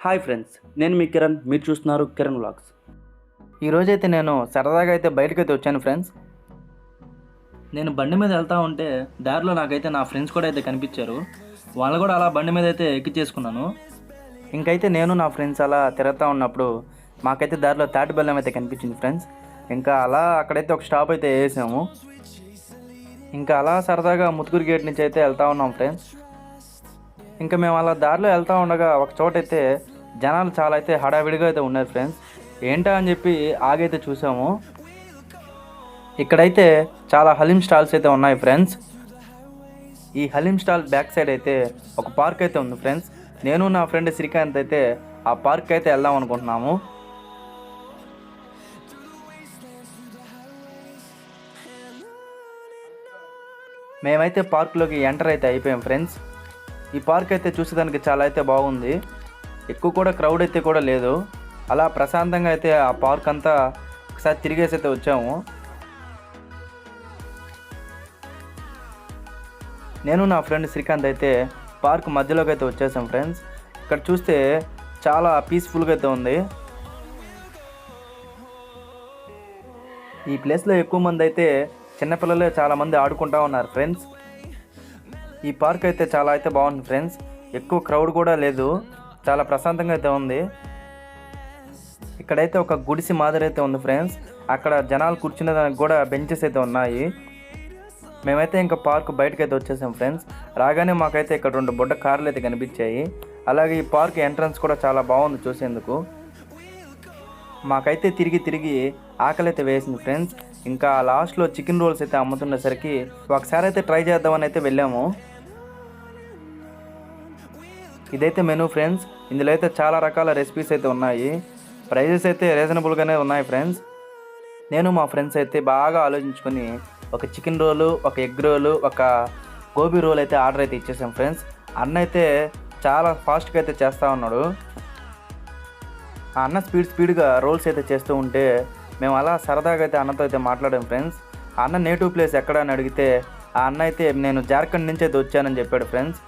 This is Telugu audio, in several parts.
హాయ్ ఫ్రెండ్స్ నేను మీ కిరణ్ మీరు చూస్తున్నారు కిరణ్ వ్లాగ్స్. ఈరోజైతే నేను సరదాగా అయితే బయటకు అయితే వచ్చాను ఫ్రెండ్స్. నేను బండి మీద వెళ్తా ఉంటే దారిలో నాకైతే నా ఫ్రెండ్స్ కూడా అయితే కనిపించారు. వాళ్ళు కూడా అలా బండి మీద అయితే ఎక్కించేసుకున్నాను ఇంకైతే నేను నా ఫ్రెండ్స్ అలా తిరుగుతూ ఉన్నప్పుడు మాకైతే దారిలో తాటి బెల్లం అయితే కనిపించింది ఫ్రెండ్స్. ఇంకా అలా అక్కడైతే ఒక స్టాప్ అయితే వేసాము. ఇంకా అలా సరదాగా ముత్తుకూరు గేట్ నుంచి అయితే వెళ్తా ఉన్నాం ఫ్రెండ్స్. ఇంకా మేము అలా దారిలో వెళ్తా ఉండగా ఒక చోట అయితే జనాలు చాలా అయితే హడావిడిగా అయితే ఉన్నారు ఫ్రెండ్స్. ఏంటా అని చెప్పి ఆగైతే చూసాము. ఇక్కడైతే చాలా హలీం స్టాల్స్ అయితే ఉన్నాయి ఫ్రెండ్స్. ఈ హలీం స్టాల్ బ్యాక్ సైడ్ అయితే ఒక పార్క్ అయితే ఉంది ఫ్రెండ్స్. నేను నా ఫ్రెండ్ శ్రీకాంత్ అయితే ఆ పార్క్ అయితే వెళ్దాం అనుకుంటున్నాము. మేమైతే పార్క్లోకి ఎంటర్ అయితే అయిపోయాం ఫ్రెండ్స్. ఈ పార్క్ అయితే చూసేదానికి చాలా అయితే బాగుంది. ఎక్కువ కూడా క్రౌడ్ అయితే కూడా లేదు. అలా ప్రశాంతంగా అయితే ఆ పార్క్ అంతా ఒకసారి తిరిగేసి అయితే వచ్చాము. నేను నా ఫ్రెండ్ శ్రీకాంత్ అయితే పార్క్ మధ్యలోకి అయితే వచ్చేసాం ఫ్రెండ్స్. ఇక్కడ చూస్తే చాలా పీస్ఫుల్గా అయితే ఉంది. ఈ ప్లేస్లో ఎక్కువ మంది అయితే చిన్నపిల్లలే చాలా మంది ఆడుకుంటా ఉన్నారు ఫ్రెండ్స్. ఈ పార్క్ అయితే చాలా అయితే బాగుంది ఫ్రెండ్స్. ఎక్కువ క్రౌడ్ కూడా లేదు. చాలా ప్రశాంతంగా అయితే ఉంది. ఇక్కడైతే ఒక గుడిసి మాదిరి అయితే ఉంది ఫ్రెండ్స్. అక్కడ జనాలు కూర్చునే దానికి కూడా బెంచెస్ అయితే ఉన్నాయి. మేమైతే ఇంకా పార్క్ బయటకు అయితే వచ్చేసాం ఫ్రెండ్స్. రాగానే మాకైతే ఇక్కడ రెండు బుడ్డ కార్లు అయితే కనిపించాయి. అలాగే ఈ పార్క్ ఎంట్రన్స్ కూడా చాలా బాగుంది చూసేందుకు. మాకైతే తిరిగి తిరిగి ఆకలి అయితే వేసింది ఫ్రెండ్స్. ఇంకా లాస్ట్లో చికెన్ రోల్స్ అయితే అమ్ముతుండేసరికి ఒకసారి అయితే ట్రై చేద్దామని అయితే వెళ్ళాము. ఇదైతే మెనూ ఫ్రెండ్స్ ఇందులో అయితే చాలా రకాల రెసిపీస్ అయితే ఉన్నాయి. ప్రైజెస్ అయితే రీజనబుల్గానే ఉన్నాయి ఫ్రెండ్స్. నేను మా ఫ్రెండ్స్ అయితే బాగా ఆలోచించుకొని ఒక చికెన్ రోలు ఒక ఎగ్ రోలు ఒక గోబీ రోల్ అయితే ఆర్డర్ అయితే ఇచ్చేసాం ఫ్రెండ్స్. అన్న అయితే చాలా ఫాస్ట్గా అయితే చేస్తూ ఉన్నాడు. ఆ అన్న స్పీడ్ స్పీడ్గా రోల్స్ అయితే చేస్తూ ఉంటే మేము అలా సరదాగా అయితే అన్నతో అయితే మాట్లాడాం ఫ్రెండ్స్. అన్న నేటివ్ ప్లేస్ ఎక్కడ అని అడిగితే ఆ అన్న అయితే నేను జార్ఖండ్ నుంచి అయితే వచ్చానని చెప్పాడు ఫ్రెండ్స్.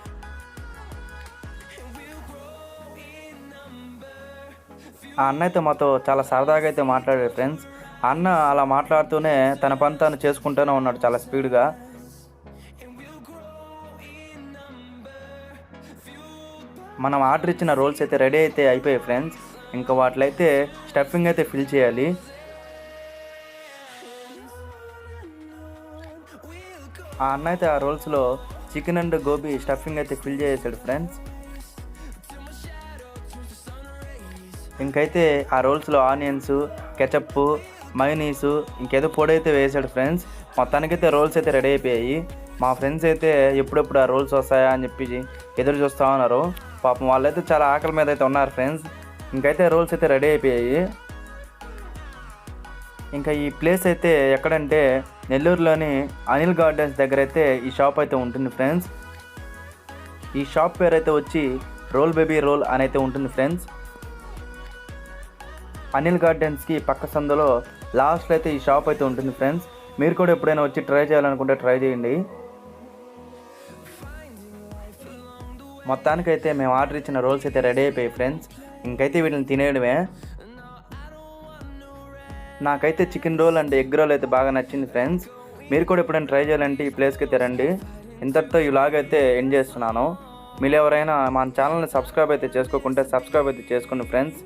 ఆ అన్న అయితే మాతో చాలా సరదాగా అయితే మాట్లాడాడు ఫ్రెండ్స్. ఆ అన్న అలా మాట్లాడుతూనే తన పని తాను చేసుకుంటూనే ఉన్నాడు చాలా స్పీడ్గా. మనం ఆర్డర్ ఇచ్చిన రోల్స్ అయితే రెడీ అయితే అయిపోయాయి ఫ్రెండ్స్. ఇంకా వాటిలైతే స్టఫింగ్ అయితే ఫిల్ చేయాలి. ఆ అన్న అయితే ఆ రోల్స్లో చికెన్ అండ్ గోబీ స్టఫింగ్ అయితే ఫిల్ చేసాడు ఫ్రెండ్స్. ఇంకైతే ఆ రోల్స్లో ఆనియన్స్ కెచప్ మైనీసు ఇంకేదో పొడి అయితే వేసాడు ఫ్రెండ్స్. మొత్తానికైతే రోల్స్ అయితే రెడీ అయిపోయాయి. మా ఫ్రెండ్స్ అయితే ఎప్పుడెప్పుడు ఆ రోల్స్ వస్తాయా అని చెప్పి ఎదురు చూస్తూ ఉన్నారు. పాపం వాళ్ళైతే చాలా ఆకలి మీద అయితే ఉన్నారు ఫ్రెండ్స్. ఇంకైతే రోల్స్ అయితే రెడీ అయిపోయాయి. ఇంకా ఈ ప్లేస్ అయితే ఎక్కడంటే నెల్లూరులోని అనిల్ గార్డెన్స్ దగ్గర అయితే ఈ షాప్ అయితే ఉంటుంది ఫ్రెండ్స్. ఈ షాప్ పేరు అయితే వచ్చి రోల్ బేబీ రోల్ అని అయితే ఉంటుంది ఫ్రెండ్స్. అనిల్ గార్డెన్స్కి పక్క సందులో లాస్ట్లో అయితే ఈ షాప్ అయితే ఉంటుంది ఫ్రెండ్స్. మీరు కూడా ఎప్పుడైనా వచ్చి ట్రై చేయాలనుకుంటే ట్రై చేయండి. మొత్తానికైతే మేము ఆర్డర్ ఇచ్చిన రోల్స్ అయితే రెడీ అయిపోయాయి ఫ్రెండ్స్. ఇంకైతే వీటిని తినేయడమే. నాకైతే chicken roll and egg roll అయితే బాగా నచ్చింది ఫ్రెండ్స్. మీరు కూడా ఎప్పుడైనా ట్రై చేయాలంటే ఈ ప్లేస్కి అయితే రండి. ఇంతటితో ఇలాగైతే ఎండ్ చేస్తున్నాను. మీరు ఎవరైనా మన ఛానల్ని సబ్స్క్రైబ్ అయితే చేసుకోకుంటే సబ్స్క్రైబ్ అయితే చేసుకోండి ఫ్రెండ్స్.